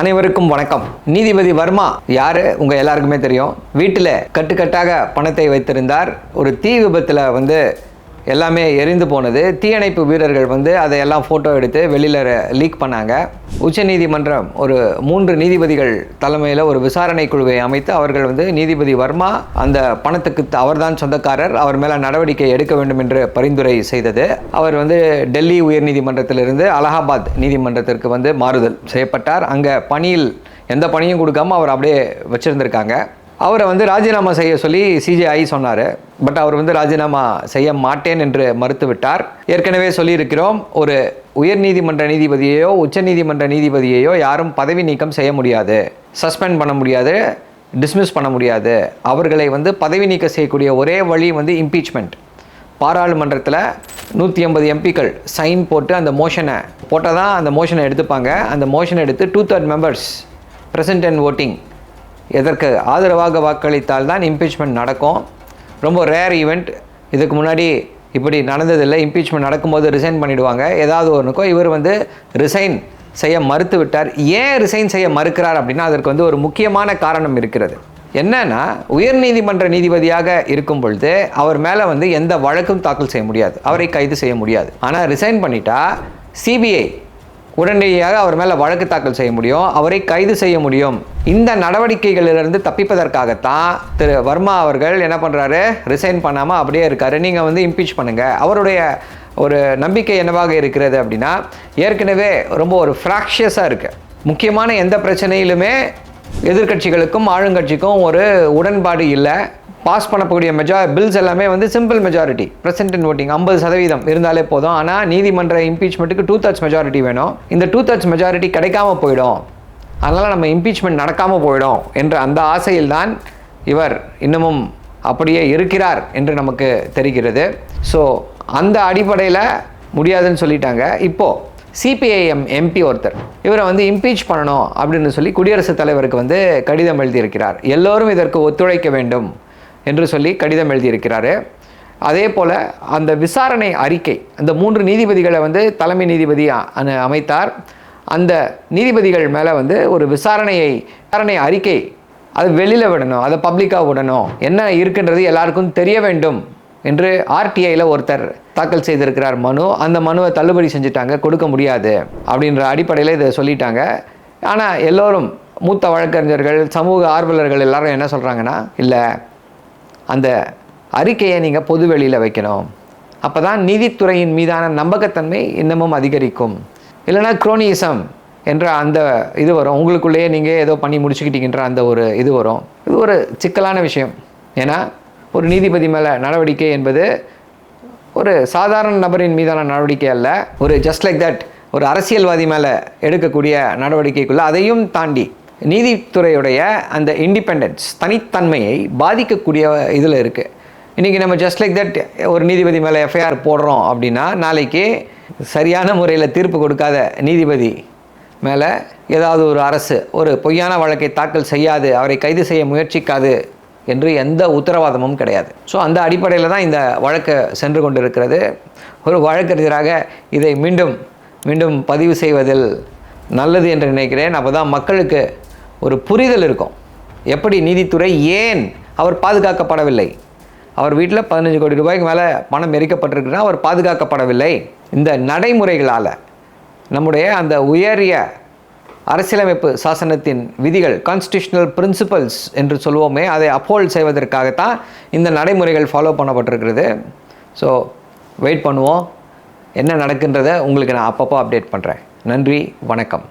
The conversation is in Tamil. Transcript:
அனைவருக்கும் வணக்கம். நீதிபதி வர்மா யாரு? உங்க எல்லாருக்குமே தெரியும். வீட்டில் கட்டுக்கட்டாக பணத்தை வைத்திருந்தார். ஒரு தீ விபத்தில் வந்து எல்லாமே எரிந்து போனது. தீயணைப்பு வீரர்கள் வந்து அதையெல்லாம் ஃபோட்டோ எடுத்து வெளியில் லீக் பண்ணாங்க. உச்சநீதிமன்றம் ஒரு மூன்று நீதிபதிகள் தலைமையில் ஒரு விசாரணை குழுவை அமைத்து அவர்கள் வந்து நீதிபதி வர்மா அந்த பணத்துக்கு அவர்தான் சொந்தக்காரர் அவர் மேலே நடவடிக்கை எடுக்க வேண்டும் என்று பரிந்துரை செய்தது. அவர் வந்து டெல்லி உயர்நீதிமன்றத்திலிருந்து அலகாபாத் நீதிமன்றத்திற்கு வந்து மாறுதல் செய்யப்பட்டார். அங்கே பணியில் எந்த பணியும் கொடுக்காம அவர் அப்படியே வச்சுருந்துருக்காங்க. அவரை வந்து ராஜினாமா செய்ய சொல்லி சிஜிஐ சொன்னார். பட் அவர் வந்து ராஜினாமா செய்ய மாட்டேன் என்று மறுத்துவிட்டார். ஏற்கனவே சொல்லியிருக்கிறோம் ஒரு உயர்நீதிமன்ற நீதிபதியையோ உச்சநீதிமன்ற நீதிபதியையோ யாரும் பதவி நீக்கம் செய்ய முடியாது. சஸ்பெண்ட் பண்ண முடியாது டிஸ்மிஸ் பண்ண முடியாது. அவர்களை வந்து பதவி நீக்கம் செய்யக்கூடிய ஒரே வழி வந்து இம்பீச்மெண்ட் பாராளுமன்றத்தில் நூற்றி ஐம்பது எம்பிக்கள் சைன் போட்டு அந்த மோஷனை போட்டால் தான் அந்த மோஷனை எடுத்துப்பாங்க. அந்த மோஷனை எடுத்து two third members present and voting எதற்கு ஆதரவாக வாக்களித்தால் தான் இம்பீச்மெண்ட் நடக்கும். ரொம்ப ரேர் ஈவெண்ட் இதுக்கு முன்னாடி இப்படி நடந்ததில்லை. இம்பீச்மெண்ட் நடக்கும்போது ரிசைன் பண்ணிவிடுவாங்க ஏதாவது ஒன்றுக்கோ இவர் வந்து ரிசைன் செய்ய மறுத்து விட்டார் ஏன் ரிசைன் செய்ய மறுக்கிறார் அப்படின்னா அதற்கு வந்து ஒரு முக்கியமான காரணம் இருக்கிறது. என்னன்னா உயர்நீதிமன்ற நீதிபதியாக இருக்கும் பொழுது அவர் மேலே வந்து எந்த வழக்கும் தாக்கல் செய்ய முடியாது. அவரை கைது செய்ய முடியாது. ஆனால் ரிசைன் பண்ணிட்டா சிபிஐ உடனடியாக அவர் மேலே வழக்கு தாக்கல் செய்ய முடியும் அவரை கைது செய்ய முடியும். இந்த நடவடிக்கைகளிலிருந்து தப்பிப்பதற்காகத்தான் திரு வர்மா அவர்கள் என்ன பண்ணுறாரு ரிசைன் பண்ணாமல் அப்படியே இருக்காரு. நீங்கள் வந்து இம்பீச் பண்ணுங்கள் அவருடைய ஒரு நம்பிக்கை என்னவாக இருக்கிறது அப்படின்னா ஏற்கனவே ரொம்ப ஒரு ஃப்ராக்ஷியஸாக இருக்குது முக்கியமான எந்த பிரச்சனையிலுமே எதிர்க்கட்சிகளுக்கும் ஆளுங்கட்சிக்கும் ஒரு உடன்பாடு இல்லை. பாஸ் பண்ணக்கூடிய மெஜா பில்ஸ் எல்லாமே வந்து simple majority present in voting ஐம்பது சதவீதம் இருந்தாலே போதும். ஆனால் நீதிமன்ற இம்பீச்மெண்ட்டுக்கு டூ தேர்ட்ஸ் மெஜாரிட்டி வேணும். இந்த டூ தேர்ட்ஸ் மெஜாரிட்டி கிடைக்காம போயிடும். அதனால் நம்ம இம்பீச்மெண்ட் நடக்காமல் போயிடும் என்ற அந்த ஆசையில் தான் இவர் இன்னமும் அப்படியே இருக்கிறார் என்று நமக்கு தெரிகிறது. ஸோ அந்த அடிப்படையில் முடியாதுன்னு சொல்லிட்டாங்க. இப்போது சிபிஐஎம் எம்பி ஒருத்தர் இவரை வந்து இம்பீச் பண்ணணும் அப்படின்னு சொல்லி குடியரசுத் தலைவருக்கு வந்து கடிதம் எழுதியிருக்கிறார். எல்லோரும் இதற்கு ஒத்துழைக்க வேண்டும். என்று சொல்லி கடிதம் எழுதியிருக்கிறாரு. அதே போல் அந்த விசாரணை அறிக்கை அந்த மூன்று நீதிபதிகளை வந்து தலைமை நீதிபதி அமைத்தார். அந்த நீதிபதிகள் மேலே வந்து ஒரு விசாரணையை விசாரணை அறிக்கை அது வெளியில் விடணும் அதை பப்ளிக்காக விடணும் என்ன இருக்குன்றது எல்லாருக்கும் தெரிய வேண்டும் என்று ஆர்டிஐயில் ஒருத்தர் தாக்கல் செய்திருக்கிறார் மனு. அந்த மனுவை தள்ளுபடி செஞ்சுட்டாங்க கொடுக்க முடியாது அப்படின்ற அடிப்படையில் இதை சொல்லிட்டாங்க. ஆனால் எல்லோரும் மூத்த வழக்கறிஞர்கள் சமூக ஆர்வலர்கள் எல்லாரும் என்ன சொல்கிறாங்கன்னா இல்லை அந்த அறிக்கையை நீங்கள் பொது வெளியில் வைக்கணும். அப்போ தான் நீதித்துறையின் மீதான நம்பகத்தன்மை இன்னமும் அதிகரிக்கும். இல்லைனா குரோனிசம் என்ற அந்த இது வரும். உங்களுக்குள்ளேயே நீங்கள் ஏதோ பண்ணி முடிச்சுக்கிட்டீங்கன்ற அந்த ஒரு இது வரும். இது ஒரு சிக்கலான விஷயம். ஏன்னா ஒரு நீதிபதி மேலே நடவடிக்கை என்பது ஒரு சாதாரண நபரின் மீதான நடவடிக்கை அல்ல. ஒரு ஜஸ்ட் லைக் தட் ஒரு அரசியல்வாதி மேலே எடுக்கக்கூடிய நடவடிக்கைக்குள்ளே அதையும் தாண்டி நீதித்துறையுடைய அந்த இண்டிபெண்டன்ஸ் தனித்தன்மையை பாதிக்கக்கூடிய இதில் இருக்குது இன்றைக்கி நம்ம ஜஸ்ட் லைக் தட் ஒரு நீதிபதி மேலே எஃப்ஐஆர் போடுறோம் அப்படின்னா நாளைக்கு சரியான முறையில் தீர்ப்பு கொடுக்காத நீதிபதி மேலே ஏதாவது ஒரு அரசு ஒரு பொய்யான வழக்கை தாக்கல் செய்யாது அவரை கைது செய்ய முயற்சிக்காது என்று எந்த உத்தரவாதமும் கிடையாது. ஸோ அந்த அடிப்படையில் தான் இந்த வழக்கு சென்று கொண்டிருக்கிறது. ஒரு வழக்கறிஞராக இதை மீண்டும் மீண்டும் பதிவு செய்வதில் நல்லது என்று நினைக்கிறேன். அப்போ தான் மக்களுக்கு ஒரு புரிதல் இருக்கும். எப்படி நீதித்துறை ஏன் அவர் பாதுகாக்கப்படவில்லை? அவர் வீட்டில் பதினஞ்சு கோடி ரூபாய்க்கு மேலே பணம் எரிக்கப்பட்டிருக்குன்னா அவர் பாதுகாக்கப்படவில்லை. இந்த நடைமுறைகளால் நம்முடைய அந்த உயரிய அரசியலமைப்பு சாசனத்தின் விதிகள் கான்ஸ்டியூஷனல் பிரின்சிபல்ஸ் என்று சொல்வோமே அதை அப்ஹோல்ட் செய்வதற்காகத்தான் இந்த நடைமுறைகள் ஃபாலோ பண்ணப்பட்டிருக்கிறது. ஸோ வெயிட் பண்ணுவோம். என்ன நடக்குன்றதை உங்களுக்கு நான் அப்பப்போ அப்டேட் பண்ணுறேன் நன்றி வணக்கம்.